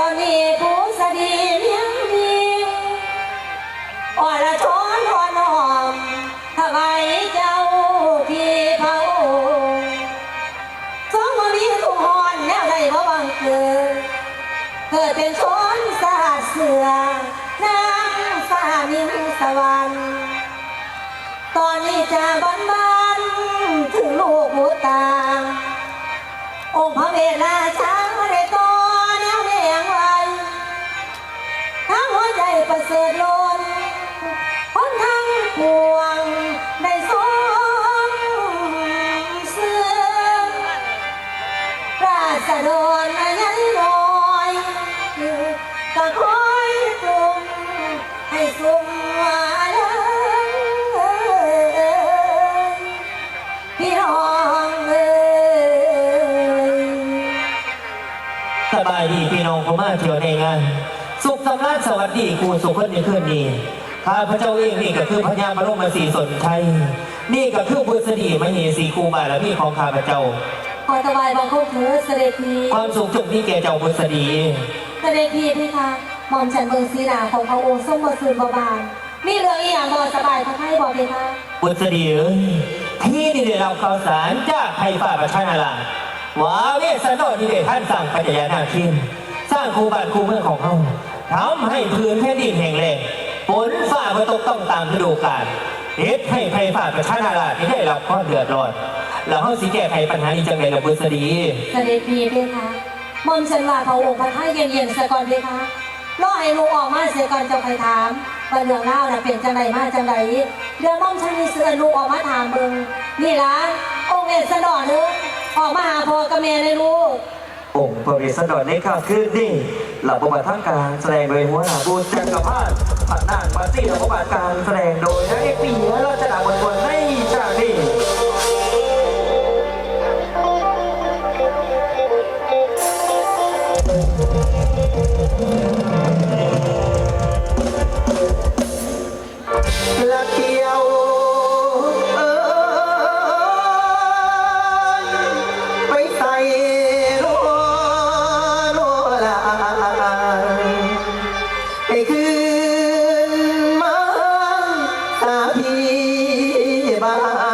ตอนนี้ผู้สดีเลี้ยงดีอ่อนละช้อนอ่อนหอมถวายเจ้าที่เผาสองวันนี้ทุกหอนแนวใดบ่บังเกิดเกิดเป็นชนสาดเสือนางฟ้านิ่งสวรรค์ตอนนี้จะบานบานถึงลูกหูตาองค์พระเวทราชา ประเสริฐล้นคนทั้งปวงได้สมเสื่อมราษฎรอายันน้อยก็คอยจุมให้สุมวาเลยพี่น้องเอ้ยสบายดีพี่น้องเขามาเที่ยวในงาน สุขสำราญสวัสดีครูสุขคนในคืนนี้ข้าพระเจ้าเองนี่ก็คือพญามารมาสีสนชัยนี่ก็คือบุษดีมเหสีครูบารมีของข้าพระเจ้าขอถวายบังคมเถิดเสด็จพีความสุขจุกที่แก่เจ้าบุษดีเสด็จพีพี่คะหม่อมฉันเมืองศรีดาของพระองค์ทรงบสูนบาบานมีเรื่องอีหยังบอสบายพระไทยบอกพี่คะบุษดีเอ้ยที่นี่ได้รับข่าวสารจากไทยฝ่าประชานาราชว่าเวสสันดรที่ได้ท่านสั่งปัญญานาคินสร้างครูบ้านครูเมืองของเขา ทำให้พื้นแผ่นดินแห่งแรงฝนฝ่ามาตกต้องตามฤดูกาลเหตุให้ไทยฝ่าประชานาราชที่ได้รับความเดือดร้อน แล้วเขาสิแก้ไขปัญหานี้จังไงกับบุษดีเสด็จพีพี่คะมอมฉันว่าพระองค์พระไทยเย็นๆสะก่อนเพคะรอให้ลูกออกมาเสียก่อนเจ้าใครถามว่าเรื่องเล่าน่ะเป็นจังไรมาจังไรเดี๋ยวมอมฉันมีเสือลูกออกมาถามเบิ่งนี่ล่ะองค์เอกสะดอนเนึงออกมาหาพ่อกับแม่เลยลูก องค์พระเวสสันดรในข้าคืนนี้หล่าประวัติทางการแสดงโดยหัวหน้าบูญจักรพรรดิผัดนางมาซี่หล่าประวัติการแสดงโดยนางเอกปีเราชดาบนบนในชาตินี้ละเกี บ้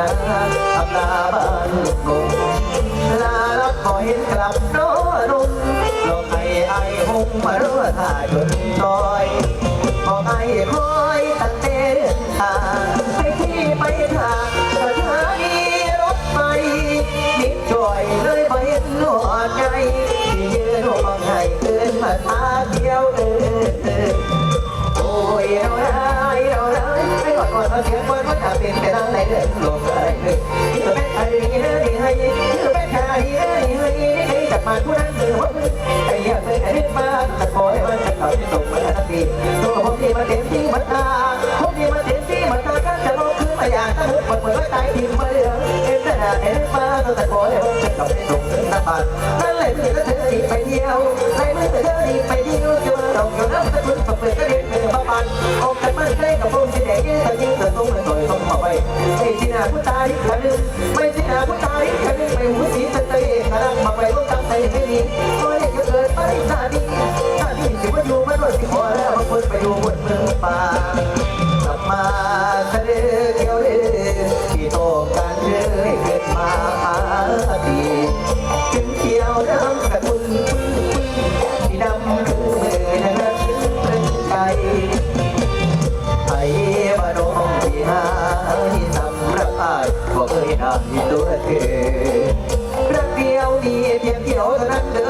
นาอำลาบ้านกงลาลับขอเห็นกลับโน้นุ่มหลอให้ไอหงมาเรือถ่ายจนตอยบอไอคอยตั้งแต่เดินทางไปที่ไปทางสถานีรถไฟนิดจ่อยเลยไปเห็นหนวใจที่ยืนห่วงให้เกินมาทาเดียวเออโอ้ยเราได้เราได้ ไม่ก่อาเสียงคนว่าจะเป็นไปทางไหนเรื่องโลกอะไรเลยที่จะเป็นใครเฮ้ยเฮ้ยที่จะเป็นใครเฮ้ยเฮ้ยใครจับมาผู้นั้นคือว่าใครอยากเป็นใครเป็นมาแต่ขอให้มันจะเขาที่ส่งมาทันทีตัวผมที่มาเต็มที่มาตาผมที่มาเต็มที่มาตาก็จะลงขึ้นมาอย่างตั้งหัวเปิดไว้ใต้ทีมมาเรื่องเอ็นแต่เอ็นมาแต่ขอให้มันจะเขาที่ส่งถึงตาบานนั่นแหละที่จะเธอดีไปเดียวในมือเธอดีไปเดียวจะมาเราอยู่น้ำตะกุนฝักเปลือกก็เรียนเงินมาปั่นออกจากบ้านใกล้กับพวกที่แดงยืดยิงเธอต้องาผู้ชายคนนึงไม่ใช่หาผู้ชายคนนึงไม่หูสีจนเตะกำลังมาไปต้องตั้งใจให้ดีก็เรียเกิดไปชาดีชาดีสิว่าอยู่มาด้วยสิขอแล้วบางคนไปอยู่บนเมืองป่า เธอรักเดียวดีเพียงเดียวเท่านั้นเด้อ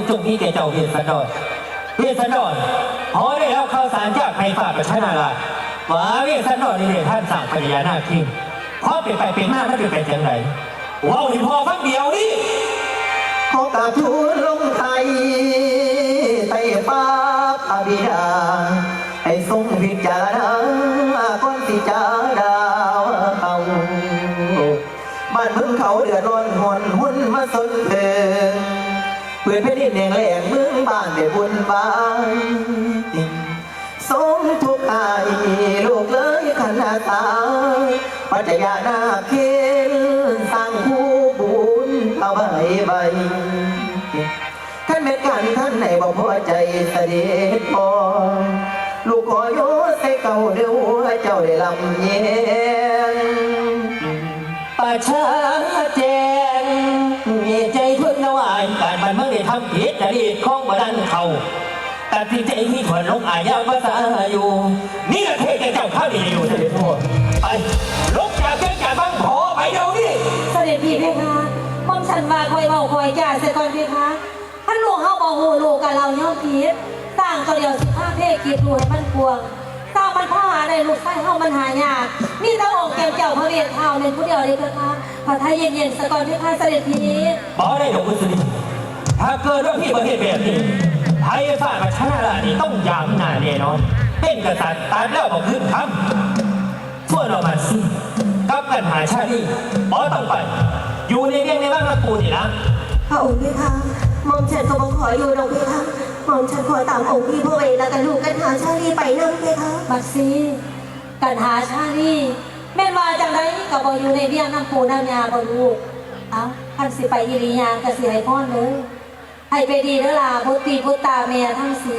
กจุดนี้แกเจ้าเวียนสันดอนเวียนสันดอนพอได้แล้วข่าวสารจากในฝากกับชนาลาว่าเวียนสันดอนนี่อนท่านสั่งพญานาคทิ้งเพราะเปลี่ยนไปเปลี่ยนมาถ้าเปลี่ยนไปจังไรว้าวเห็นพอฟังเดียวนี่ขอกาทูลลงไทยไต่ป้าอบิดาให้ทรงพิจารณาก่อนสิจาดาวเขาบ้านเมืองเขาเดือดร้อนหนหุ่นมาสนเถิง ปืนแผ่นดินแห่งแหลงเมืองบ้านได้บุญบายติ่งสมทุกอายลูกเลยขนาดตาปัจจยานาเคินสร้างผู้บุญเอาใบใบท่านเม็ดกันท่านไหนบอกพอใจเสด็จพอลูกขอโยใส่เก่าเดือวเจ้าได้ลำเย็นประชา ทียงปันเมื่อยก็พันให้สิเสียกันเอาเมียว่าเอาจนเจ้าทนได้บ่รับได้บ่น้องคำคนเมาแฝงเจ้าต่อยกันตามให้เจ้าบอกน้องไอ้สิโยมลำบากเราานเมืองได้ทำผิดจริตของบดันเขาตัดสินใจที่ถอนลงอาญาภาษาอยู่ นี่ก็เทศเจ้าข้าดีอยู่เสด็จพ่อไปลงจากเจ้าจากบ้างพอไปเดี๋ยวนี้เสด็จพี่เพคะมอมฉันว่าคอยเบาคอยจ่าเสียก่อนเพคะท่านหลวงเฮาบ่ฮู้ลูกกับเราย่อมผิดสร้างตัวเดียวสิพาเพศคิดดูให้มันกวงสร้างมันพ่อหาได้ลูกชายเฮามันหายากมีแต่องค์แก้วเจ้าพระเวทเท้าหนึ่งผู้เดียวเลยเพคะพระไทยเย็นๆสะก่อนเพคะเสด็จพี่บอได้ดอกกุศลี ถ้าเกิดว่าพี่ประเทศแบบนี้ไทยฝ่าประชารานี่ต้องยามหน้าแน่นอนเป็นกษัตริย์ตามแล้วบอกขึ้นคำส่วนเรามาสิกับปัญหาชาติบอต้องไป อยู่ในเวียงในบ้านตระกูลนี่นะพระองค์พี่คะหม่อมฉันก็บอกขออยู่ดอกพี่คะหม่อมฉันขอตามองค์พี่พระเวทแล้วกันลูกกันหาชาลีไปนั่งพี่คะบัดซีกันหาชาลีแม่นว่าจังไดก็บ่อยู่ในเวียงน้ำปูน้ำยาบ่ลูกเอ้าคันสิไปอีหลียางก็สิให้พรเลย ให้ไปดีเด้อล่ะพุทธีพุทตาเมียทั้งสี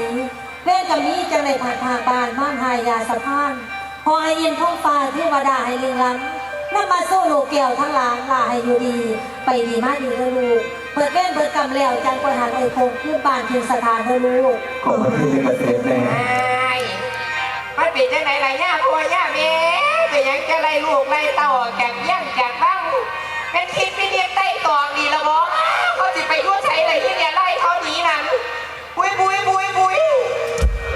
เว้นกับนี้จังได้ผ่านทางบ้านบ้านหายาสะพานขอให้ยินท้องฟ้าเทวดาให้เลี้ยงล้ำนำมาสู้ลูกแก้วทั้งหลางลาให้อยู่ดี ไปดีมากดีเด้อลูกเปิดเว้นเปิดกำแล้วจังประหารไอ้คงขึ้นบ้านถึงสถานเด้อลูกขอบพระคุณที่มาเสด็จแม่มันเป็นจังไหนไรย่าพ่อย่าแม่เป็นหยังจะไล่ลูกไล่เต่าจากย่างจากบ้าง เป็นคิดไม่เรียนใต้ตองดีละบอกเขาสิไปยั่วใช้อะไรที่เนี่ยไล่เขานี้นั้นบุยบุยบุยบุย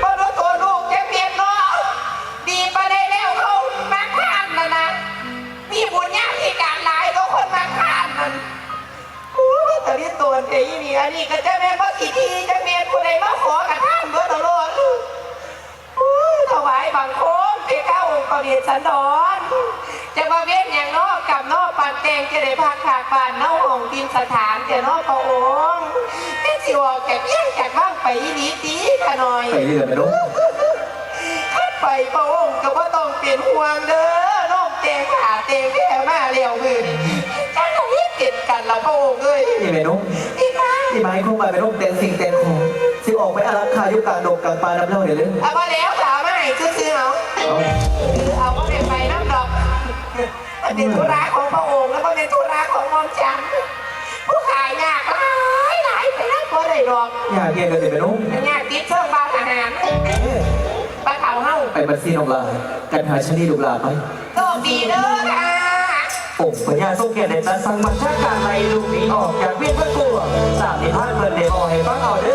พอรู้ตัวลูกจะเปลี่ยนเนาะดีไปได้แล้วเขามาข้านนะนะมีบุญญาธิการหลายก็คนมาข้านนั่นโอ้ยแต่นี่ตัวเดียนี่อันนี้ก็จะแม่นว่ากี่ทีจะแม่นผู้ใดมาขอกับท่านเบอร์ตลอดถวายบังคมไปเข้าองค์กรเดียนสันดอน จะมาเวียนอย่างนอกกับนอกปานแตงจะได้พักขากปานเน่าของดินสถานจะนอกพระองค์ที่สิวอกแก่เพี้ยงจากบ้างไปอีนี้ตีขะหน่อยไปเรื่อยไปลูกถ้าไปพระองค์ก็บ่ต้องเป็นห่วงเด้อนอกแตงขาแตงแค่มาเลี้ยวมือนี่จะต้องรีบเก็บกันละพระองค์เอ้ยนี่แม่นุ๊กพี่คะที่ไม้คงมาเป็นลูกเต็นสิ่งเต็นของสิออกไปอารักขายุกลางดงกลางปลาน้ำเล่าเดี๋ยวเลยเอามาแล้วสาวมาให้ซื้อๆเอาเอาคือเอา เป็นธุระของพระองค์แล้วก็เป็นธุระของมอมฉันผู้ขายยากหลายหลายไปแล้วพอได้ดอกอยากเรียนกันสิแม่นุ๊กยากติดเชิงบาทหารปลาเผาเฮ้าไปบัดซี่นองลากันหาชนีลูกลาไปโชคดีเด้อค่ะองค์พญาทรงเกียรติได้ตรัสสั่งบัญชาการไล่ลูกหนีออกจากเวียงพระกัวสามนิทานเพิ่นได้บอกให้ฟังเอาเด้อ